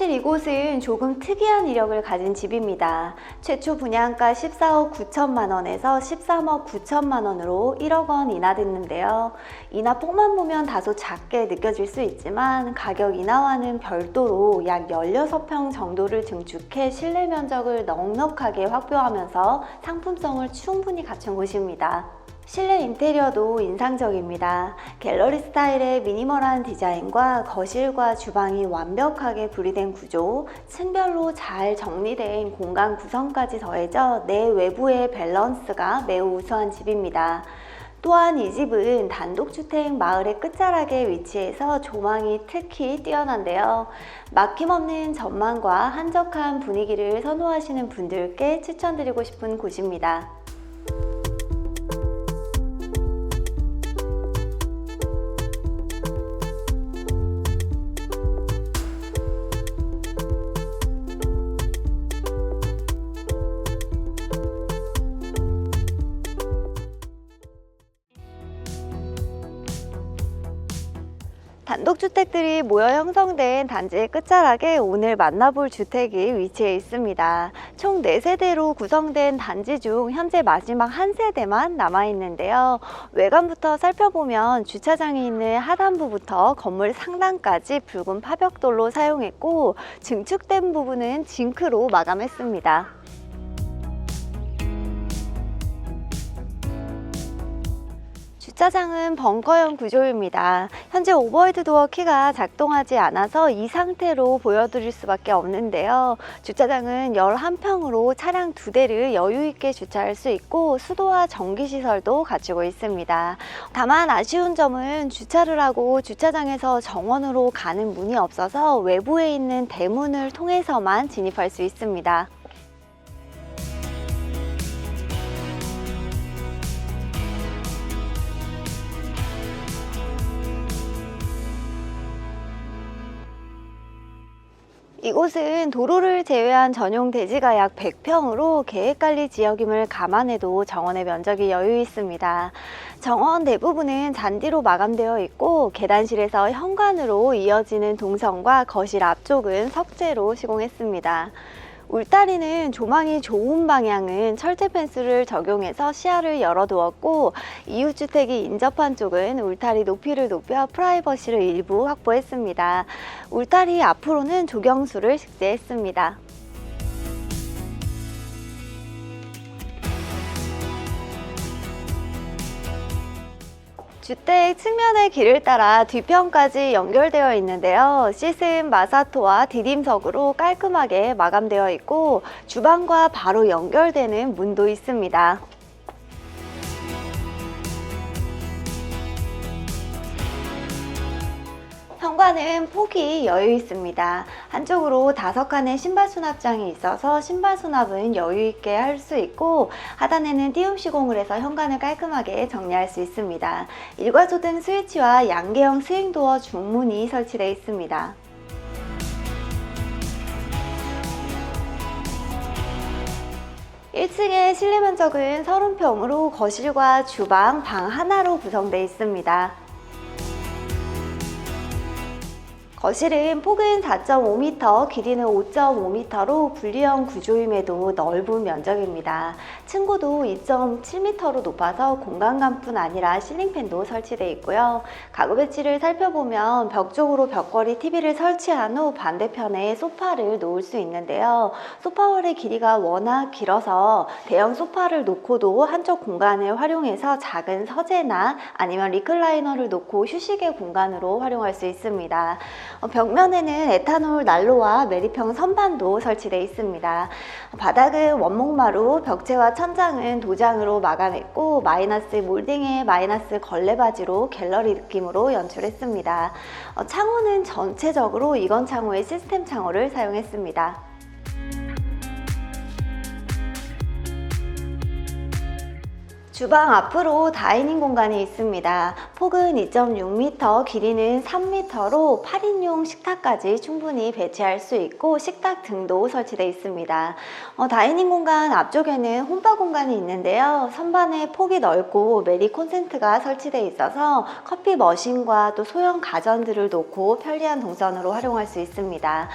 사실 이곳은 조금 특이한 이력을 가진 집입니다. 최초 분양가 14억 9천만 원에서 13억 9천만 원으로 1억 원 인하됐는데요. 인하폭만 보면 다소 작게 느껴질 수 있지만 가격 인하와는 별도로 약 16평 정도를 증축해 실내 면적을 넉넉하게 확보하면서 상품성을 충분히 갖춘 곳입니다. 실내 인테리어도 인상적입니다. 갤러리 스타일의 미니멀한 디자인과 거실과 주방이 완벽하게 분리된 구조, 층별로 잘 정리된 공간 구성까지 더해져 내 외부의 밸런스가 매우 우수한 집입니다. 또한 이 집은 단독주택 마을의 끝자락에 위치해서 조망이 특히 뛰어난데요. 막힘없는 전망과 한적한 분위기를 선호하시는 분들께 추천드리고 싶은 곳입니다. 주택들이 모여 형성된 단지의 끝자락에 오늘 만나볼 주택이 위치해 있습니다. 총 4세대로 구성된 단지 중 현재 마지막 한 세대만 남아 있는데요. 외관부터 살펴보면 주차장이 있는 하단부부터 건물 상단까지 붉은 파벽돌로 사용했고 증축된 부분은 징크로 마감했습니다. 주차장은 벙커형 구조입니다. 현재 오버헤드 도어 키가 작동하지 않아서 이 상태로 보여드릴 수밖에 없는데요. 주차장은 11평으로 차량 두 대를 여유 있게 주차할 수 있고 수도와 전기 시설도 갖추고 있습니다. 다만 아쉬운 점은 주차를 하고 주차장에서 정원으로 가는 문이 없어서 외부에 있는 대문을 통해서만 진입할 수 있습니다. 이곳은 도로를 제외한 전용 대지가 약 100평으로 계획관리 지역임을 감안해도 정원의 면적이 여유 있습니다. 정원 대부분은 잔디로 마감되어 있고 계단실에서 현관으로 이어지는 동선과 거실 앞쪽은 석재로 시공했습니다. 울타리는 조망이 좋은 방향은 철제 펜스를 적용해서 시야를 열어두었고 이웃주택이 인접한 쪽은 울타리 높이를 높여 프라이버시를 일부 확보했습니다. 울타리 앞으로는 조경수를 식재했습니다. 주택 측면의 길을 따라 뒤편까지 연결되어 있는데요. 시스템 마사토와 디딤석으로 깔끔하게 마감되어 있고 주방과 바로 연결되는 문도 있습니다. 현관은 폭이 여유 있습니다. 한쪽으로 다섯 칸의 신발 수납장이 있어서 신발 수납은 여유 있게 할 수 있고 하단에는 띄움 시공을 해서 현관을 깔끔하게 정리할 수 있습니다. 일괄소 등 스위치와 양계형 스윙도어 중문이 설치되어 있습니다. 1층의 실내 면적은 30평으로 거실과 주방, 방 하나로 구성되어 있습니다. 거실은 폭은 4.5m, 길이는 5.5m로 분리형 구조임에도 넓은 면적입니다. 층고도 2.7m로 높아서 공간감뿐 아니라 실링팬도 설치되어 있고요. 가구 배치를 살펴보면 벽 쪽으로 벽걸이 TV를 설치한 후 반대편에 소파를 놓을 수 있는데요. 소파월의 길이가 워낙 길어서 대형 소파를 놓고도 한쪽 공간을 활용해서 작은 서재나 아니면 리클라이너를 놓고 휴식의 공간으로 활용할 수 있습니다. 어, 벽면에는 에탄올 난로와 메리평 선반도 설치되어 있습니다. 바닥은 원목마루, 벽체와 천장은 도장으로 마감했고 마이너스 몰딩의 마이너스 걸레바지로 갤러리 느낌으로 연출했습니다. 어, 창호는 전체적으로 이건 창호의 시스템 창호를 사용했습니다. 주방 앞으로 다이닝 공간이 있습니다. 폭은 2.6m, 길이는 3m로 8인용 식탁까지 충분히 배치할 수 있고 식탁 등도 설치되어 있습니다. 어, 다이닝 공간 앞쪽에는 홈바 공간이 있는데요. 선반에 폭이 넓고 메리 콘센트가 설치되어 있어서 커피 머신과 또 소형 가전들을 놓고 편리한 동선으로 활용할 수 있습니다.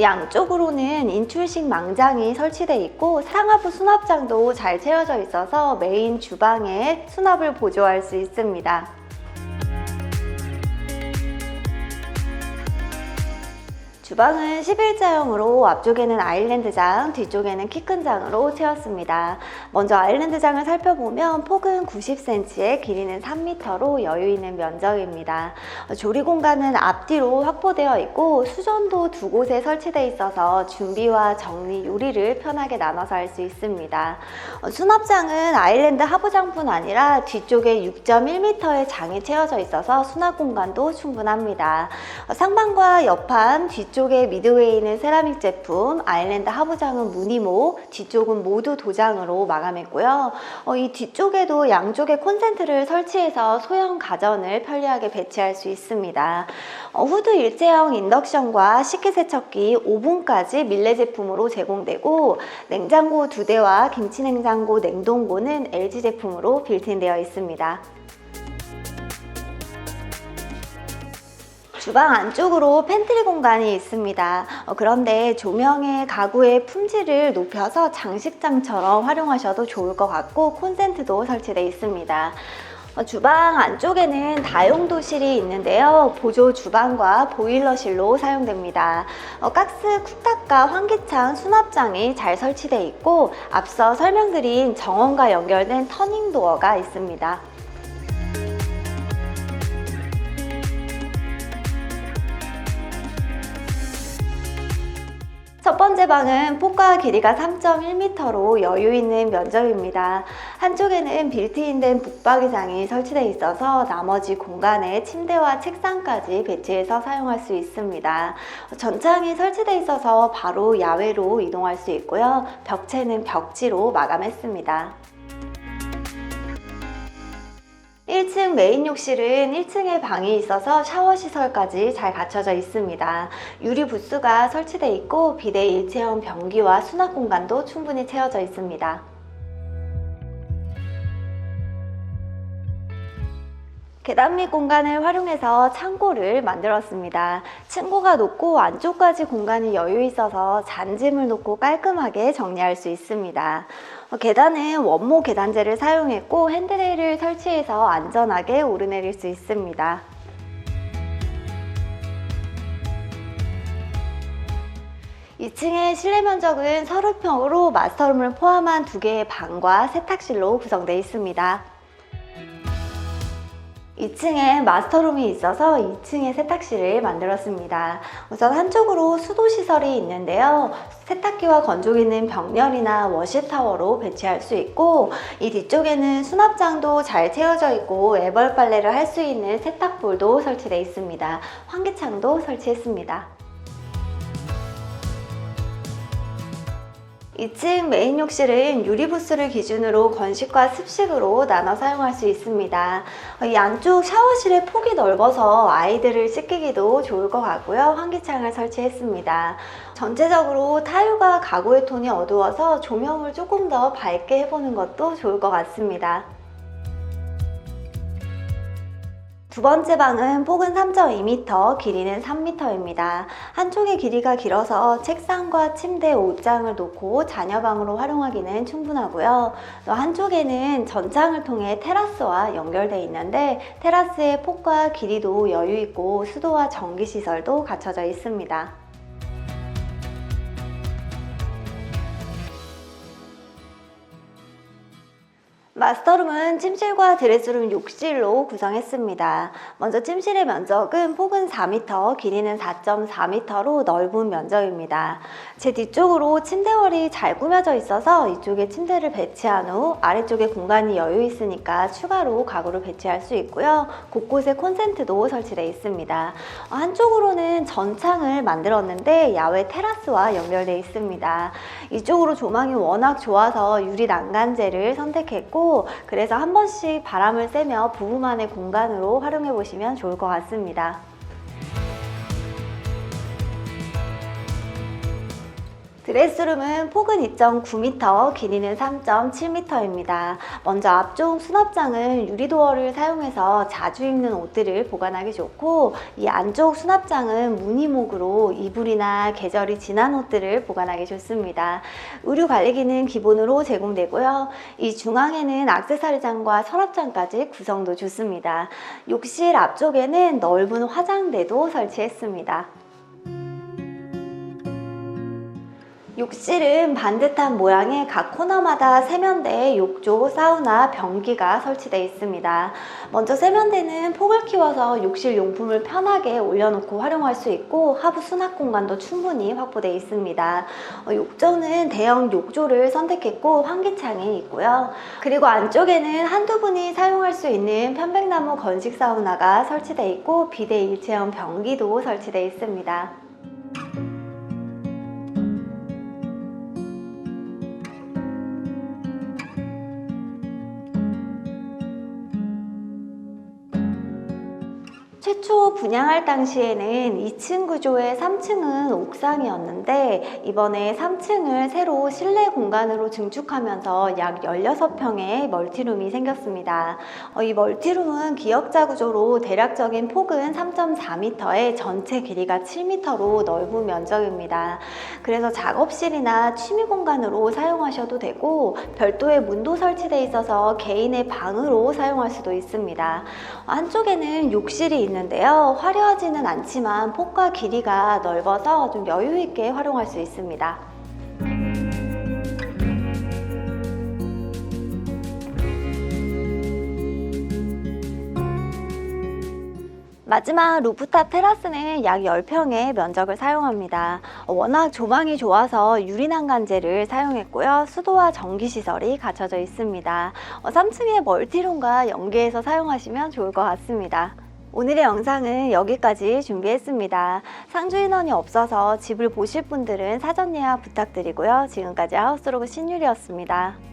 양쪽으로는 인출식 망장이 설치되어 있고 상하부 수납장도 잘 채워져 있어서 메인 주방 에 수납을 보조할 수 있습니다. 주방은 11자형으로 앞쪽에는 아일랜드장, 뒤쪽에는 키 큰 장으로 채웠습니다. 먼저 아일랜드장을 살펴보면 폭은 90cm에 길이는 3m로 여유 있는 면적입니다. 조리 공간은 앞뒤로 확보되어 있고 수전도 두 곳에 설치되어 있어서 준비와 정리, 요리를 편하게 나눠서 할 수 있습니다. 어, 수납장은 아일랜드 하부장뿐 아니라 뒤쪽에 6.1m의 장이 채워져 있어서 수납 공간도 충분합니다. 어, 상판과 옆판, 뒤쪽 에 미드웨이는 세라믹 제품, 아일랜드 하부장은 무늬모, 뒤쪽은 모두 도장으로 마감했고요. 어, 이 뒤쪽에도 양쪽에 콘센트를 설치해서 소형 가전을 편리하게 배치할 수 있습니다. 어, 후드 일체형 인덕션과 식기세척기, 오븐까지 밀레 제품으로 제공되고 냉장고 두 대와 김치냉장고, 냉동고는 LG 제품으로 빌트인되어 있습니다. 주방 안쪽으로 팬트리 공간이 있습니다. 어, 그런데 조명의 가구의 품질을 높여서 장식장처럼 활용하셔도 좋을 것 같고 콘센트도 설치되어 있습니다. 어, 주방 안쪽에는 다용도실이 있는데요. 보조 주방과 보일러실로 사용됩니다. 어, 가스 쿡탑과 환기창 수납장이 잘 설치되어 있고 앞서 설명드린 정원과 연결된 터닝도어가 있습니다. 방은 폭과 길이가 3.1m로 여유 있는 면적입니다. 한쪽에는 빌트인된 북박이장이 설치되어 있어서 나머지 공간에 침대와 책상까지 배치해서 사용할 수 있습니다. 전창이 설치되어 있어서 바로 야외로 이동할 수 있고요. 벽체는 벽지로 마감했습니다. 1층 메인 욕실은 1층에 방이 있어서 샤워 시설까지 잘 갖춰져 있습니다. 유리 부스가 설치되어 있고 비대 일체형 변기와 수납 공간도 충분히 채워져 있습니다. 계단 밑 공간을 활용해서 창고를 만들었습니다. 층고가 높고 안쪽까지 공간이 여유 있어서 잔짐을 놓고 깔끔하게 정리할 수 있습니다. 어, 계단은 원목 계단재를 사용했고 핸드레일을 설치해서 안전하게 오르내릴 수 있습니다. 이층의 실내 면적은 서류평으로 마스터룸을 포함한 두 개의 방과 세탁실로 구성되어 있습니다. 2층에 마스터룸이 있어서 2층에 세탁실을 만들었습니다. 우선 한쪽으로 수도 시설이 있는데요. 세탁기와 건조기는 벽면이나 워시타워로 배치할 수 있고 이 뒤쪽에는 수납장도 잘 채워져 있고 애벌 빨래를 할 수 있는 세탁볼도 설치되어 있습니다. 환기창도 설치했습니다. 2층 메인 욕실은 유리부스를 기준으로 건식과 습식으로 나눠 사용할 수 있습니다. 이 안쪽 샤워실의 폭이 넓어서 아이들을 씻기기도 좋을 것 같고요. 환기창을 설치했습니다. 전체적으로 타일과 가구의 톤이 어두워서 조명을 조금 더 밝게 해보는 것도 좋을 것 같습니다. 두 번째 방은 폭은 3.2m, 길이는 3m입니다. 한쪽의 길이가 길어서 책상과 침대, 옷장을 놓고 자녀방으로 활용하기는 충분하고요. 또 한쪽에는 전창을 통해 테라스와 연결되어 있는데 테라스의 폭과 길이도 여유 있고 수도와 전기 시설도 갖춰져 있습니다. 마스터룸은 찜실과 드레스룸 욕실로 구성했습니다. 먼저 찜실의 면적은 폭은 4m, 길이는 4.4m로 넓은 면적입니다. 제 뒤쪽으로 침대월이 잘 꾸며져 있어서 이쪽에 침대를 배치한 후 아래쪽에 공간이 여유 있으니까 추가로 가구를 배치할 수 있고요. 곳곳에 콘센트도 설치되어 있습니다. 한쪽으로는 전창을 만들었는데 야외 테라스와 연결되어 있습니다. 이쪽으로 조망이 워낙 좋아서 유리 난간재를 선택했고 그래서 한 번씩 바람을 쐬며 부부만의 공간으로 활용해 보시면 좋을 것 같습니다. 드레스룸은 폭은 2.9m, 길이는 3.7m입니다. 먼저 앞쪽 수납장은 유리도어를 사용해서 자주 입는 옷들을 보관하기 좋고 이 안쪽 수납장은 무늬목으로 이불이나 계절이 지난 옷들을 보관하기 좋습니다. 의류 관리기는 기본으로 제공되고요. 이 중앙에는 액세서리장과 서랍장까지 구성도 좋습니다. 욕실 앞쪽에는 넓은 화장대도 설치했습니다. 욕실은 반듯한 모양의 각 코너마다 세면대, 욕조, 사우나, 변기가 설치되어 있습니다. 먼저 세면대는 폭을 키워서 욕실 용품을 편하게 올려놓고 활용할 수 있고 하부 수납 공간도 충분히 확보되어 있습니다. 어, 욕조는 대형 욕조를 선택했고 환기창이 있고요. 그리고 안쪽에는 한두 분이 사용할 수 있는 편백나무 건식 사우나가 설치되어 있고 비대 일체형 변기도 설치되어 있습니다. 최초 분양할 당시에는 2층 구조의 3층은 옥상이었는데 이번에 3층을 새로 실내 공간으로 증축하면서 약 16평의 멀티룸이 생겼습니다. 어, 이 멀티룸은 기역자 구조로 대략적인 폭은 3.4m에 전체 길이가 7m로 넓은 면적입니다. 그래서 작업실이나 취미 공간으로 사용하셔도 되고 별도의 문도 설치되어 있어서 개인의 방으로 사용할 수도 있습니다. 한쪽에는 욕실이 있는데요. 화려하지는 않지만 폭과 길이가 넓어서 좀 여유 있게 활용할 수 있습니다. 마지막 루프탑 테라스는 약 10평의 면적을 사용합니다. 워낙 조망이 좋아서 유리난간재를 사용했고요. 수도와 전기시설이 갖춰져 있습니다. 3층의 멀티룸과 연계해서 사용하시면 좋을 것 같습니다. 오늘의 영상은 여기까지 준비했습니다. 상주 인원이 없어서 집을 보실 분들은 사전 예약 부탁드리고요. 지금까지 하우스로그 신유리였습니다.